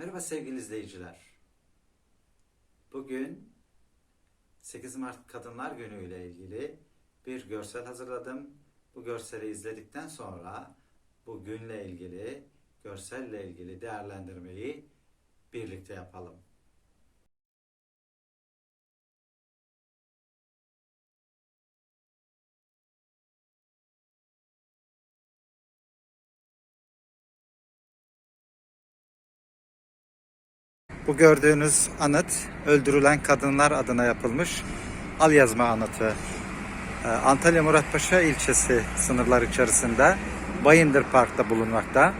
Merhaba sevgili izleyiciler. Bugün 8 Mart Kadınlar Günü ile ilgili bir görsel hazırladım. Bu görseli izledikten sonra bu günle ilgili, görselle ilgili değerlendirmeyi birlikte yapalım. Bu gördüğünüz anıt öldürülen kadınlar adına yapılmış al yazma anıtı. Ee, Antalya Muratpaşa ilçesi sınırlar içerisinde Bayındır Park'ta bulunmakta.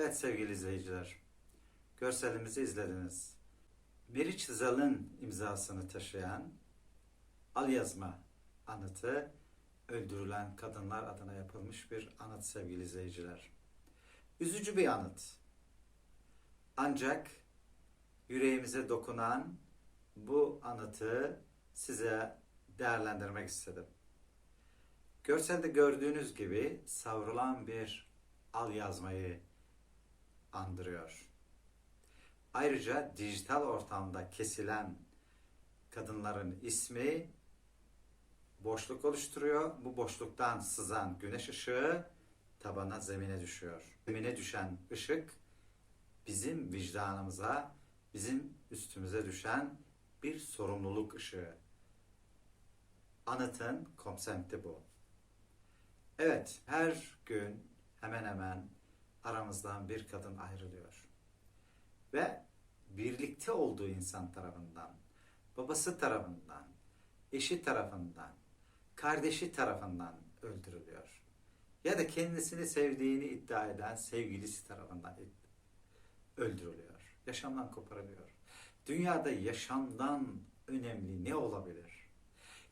Evet sevgili izleyiciler, görselimizi izlediniz. Meriç Zal'ın imzasını taşıyan al yazma anıtı öldürülen kadınlar adına yapılmış bir anıt sevgili izleyiciler. Üzücü bir anıt. Ancak yüreğimize dokunan bu anıtı size değerlendirmek istedim. Görselde gördüğünüz gibi savrulan bir al yazmayı andırıyor. Ayrıca dijital ortamda kesilen kadınların ismi boşluk oluşturuyor. Bu boşluktan sızan güneş ışığı tabana zemine düşüyor. Zemine düşen ışık bizim vicdanımıza, bizim üstümüze düşen bir sorumluluk ışığı. Anıtın konsepti bu. Evet, her gün hemen hemen aramızdan bir kadın ayrılıyor. Ve birlikte olduğu insan tarafından, babası tarafından, eşi tarafından, kardeşi tarafından öldürülüyor. Ya da kendisini sevdiğini iddia eden sevgilisi tarafından öldürülüyor. Yaşamdan koparılıyor. Dünyada yaşamdan önemli ne olabilir?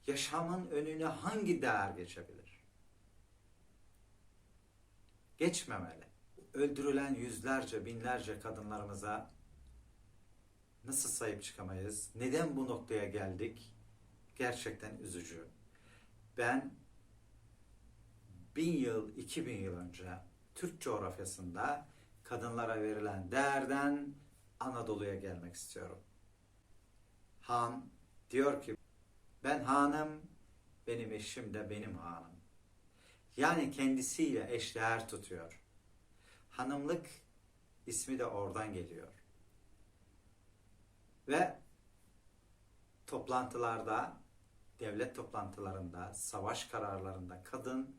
Yaşamın önüne hangi değer geçebilir? Geçmemeli öldürülen yüzlerce, binlerce kadınlarımıza nasıl sahip çıkamayız? Neden bu noktaya geldik? Gerçekten üzücü. Ben bin yıl, iki bin yıl önce Türk coğrafyasında kadınlara verilen değerden Anadolu'ya gelmek istiyorum. Han diyor ki ben hanım benim eşim de benim hanım. Yani kendisiyle eşdeğer tutuyor. Hanımlık ismi de oradan geliyor. Ve toplantılarda, devlet toplantılarında, savaş kararlarında kadın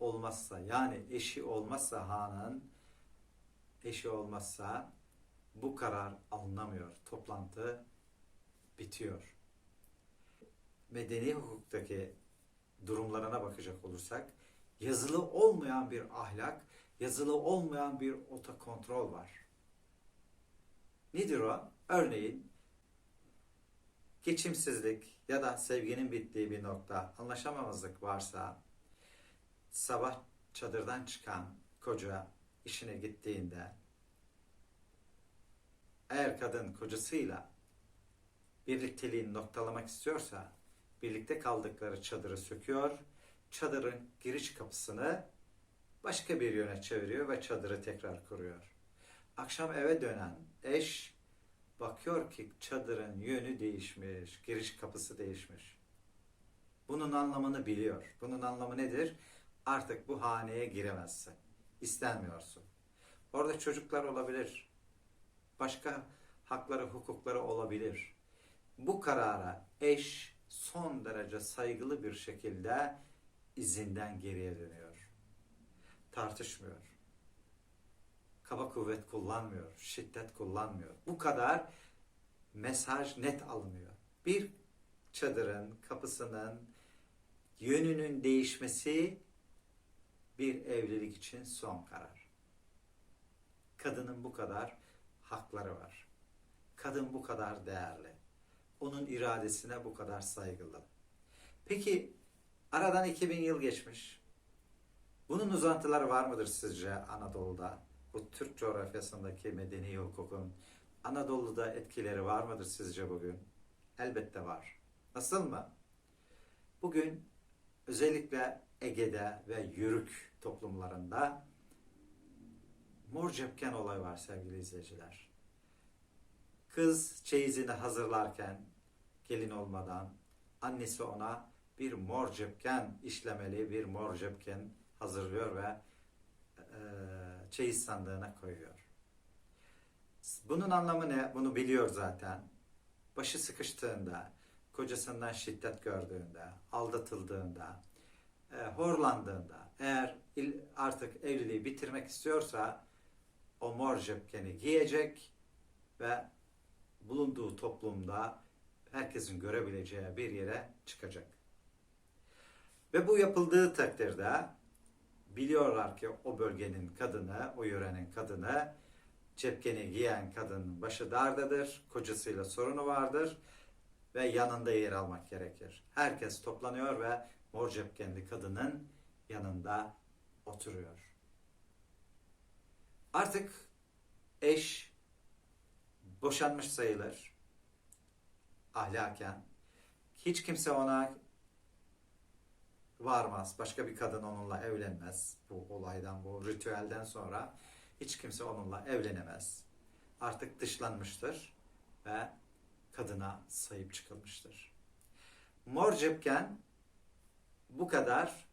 olmazsa yani eşi olmazsa hanın eşi olmazsa bu karar alınamıyor. Toplantı bitiyor. Medeni hukuktaki durumlarına bakacak olursak yazılı olmayan bir ahlak, yazılı olmayan bir otokontrol var. Nedir o? Örneğin geçimsizlik ya da sevginin bittiği bir nokta, anlaşamamazlık varsa sabah çadırdan çıkan koca işine gittiğinde eğer kadın kocasıyla birlikteliğini noktalamak istiyorsa birlikte kaldıkları çadırı söküyor, çadırın giriş kapısını başka bir yöne çeviriyor ve çadırı tekrar kuruyor. Akşam eve dönen eş bakıyor ki çadırın yönü değişmiş, giriş kapısı değişmiş. Bunun anlamını biliyor. Bunun anlamı nedir? Artık bu haneye giremezsin. İstenmiyorsun. Orada çocuklar olabilir. Başka hakları, hukukları olabilir. Bu karara eş son derece saygılı bir şekilde izinden geriye dönüyor. Tartışmıyor. Kaba kuvvet kullanmıyor, şiddet kullanmıyor. Bu kadar mesaj net alınıyor. Bir çadırın kapısının yönünün değişmesi bir evlilik için son karar. Kadının bu kadar hakları var. Kadın bu kadar değerli. Onun iradesine bu kadar saygılı. Peki aradan 2000 yıl geçmiş. Bunun uzantıları var mıdır sizce Anadolu'da? Bu Türk coğrafyasındaki medeni hukukun Anadolu'da etkileri var mıdır sizce bugün? Elbette var. Nasıl mı? Bugün özellikle Ege'de ve Yörük toplumlarında mor cepken olay var sevgili izleyiciler. Kız çeyizini hazırlarken gelin olmadan annesi ona bir mor cepken işlemeli bir mor cepken hazırlıyor ve e, çeyiz sandığına koyuyor. Bunun anlamı ne? Bunu biliyor zaten. Başı sıkıştığında, kocasından şiddet gördüğünde, aldatıldığında, e, horlandığında, eğer il, artık evliliği bitirmek istiyorsa o mor cepkeni giyecek ve bulunduğu toplumda herkesin görebileceği bir yere çıkacak. Ve bu yapıldığı takdirde biliyorlar ki o bölgenin kadını, o yörenin kadını cepkeni giyen kadının başı dardadır, kocasıyla sorunu vardır ve yanında yer almak gerekir. Herkes toplanıyor ve mor cepkenli kadının yanında oturuyor. Artık eş boşanmış sayılır ahlaken. Hiç kimse ona varmaz. Başka bir kadın onunla evlenmez. Bu olaydan, bu ritüelden sonra hiç kimse onunla evlenemez. Artık dışlanmıştır ve kadına sahip çıkılmıştır. Mor cepken bu kadar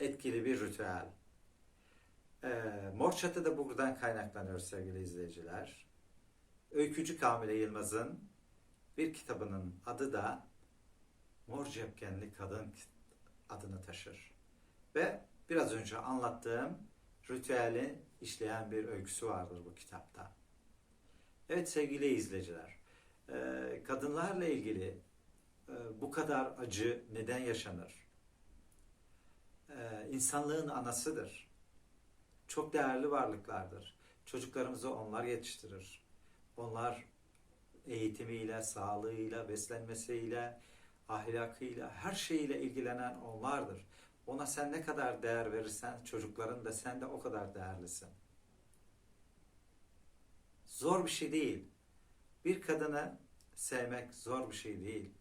etkili bir ritüel. Ee, Mor Çatı da buradan kaynaklanıyor sevgili izleyiciler. Öykücü Kamile Yılmaz'ın bir kitabının adı da Mor Cepkenli Kadın adını taşır. Ve biraz önce anlattığım ritüeli işleyen bir öyküsü vardır bu kitapta. Evet sevgili izleyiciler, e, kadınlarla ilgili e, bu kadar acı neden yaşanır? E, insanlığın anasıdır. Çok değerli varlıklardır. Çocuklarımızı onlar yetiştirir. Onlar eğitimiyle, sağlığıyla, beslenmesiyle, ahlakıyla, her şeyiyle ilgilenen onlardır. Ona sen ne kadar değer verirsen çocukların da sen de o kadar değerlisin. Zor bir şey değil. Bir kadını sevmek zor bir şey değil.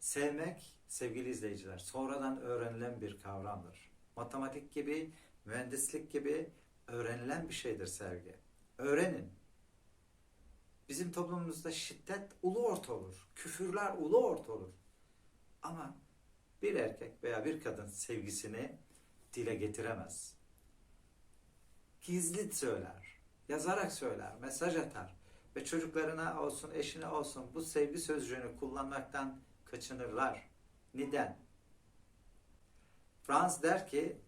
Sevmek sevgili izleyiciler sonradan öğrenilen bir kavramdır. Matematik gibi, mühendislik gibi öğrenilen bir şeydir sevgi. Öğrenin. Bizim toplumumuzda şiddet ulu orta olur. Küfürler ulu orta olur. Ama Bir erkek veya bir kadın sevgisini dile getiremez. Gizli söyler, yazarak söyler, mesaj atar ve çocuklarına olsun, eşine olsun bu sevgi sözcüğünü kullanmaktan kaçınırlar. Neden? Franz der ki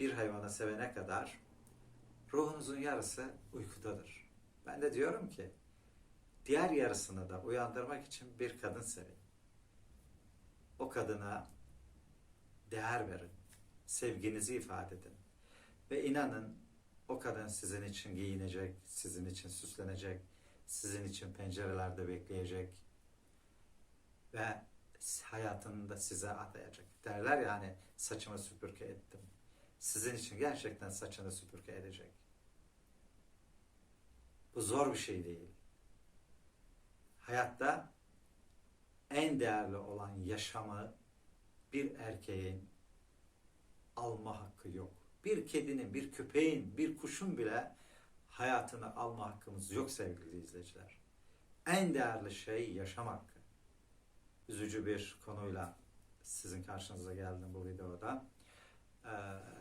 bir hayvanı sevene kadar ruhunuzun yarısı uykudadır. Ben de diyorum ki diğer yarısını da uyandırmak için bir kadın sevin. O kadına değer verin. Sevginizi ifade edin. Ve inanın o kadın sizin için giyinecek, sizin için süslenecek, sizin için pencerelerde bekleyecek ve hayatını da size adayacak. Derler ya hani saçımı süpürge ettim. Sizin için gerçekten saçını süpürge edecek. Bu zor bir şey değil. Hayatta en değerli olan yaşamı bir erkeğin alma hakkı yok. Bir kedinin, bir köpeğin, bir kuşun bile hayatını alma hakkımız yok sevgili izleyiciler. En değerli şey yaşam hakkı. Üzücü bir konuyla sizin karşınıza geldim bu videoda. Ee,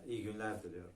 iyi günler diliyorum.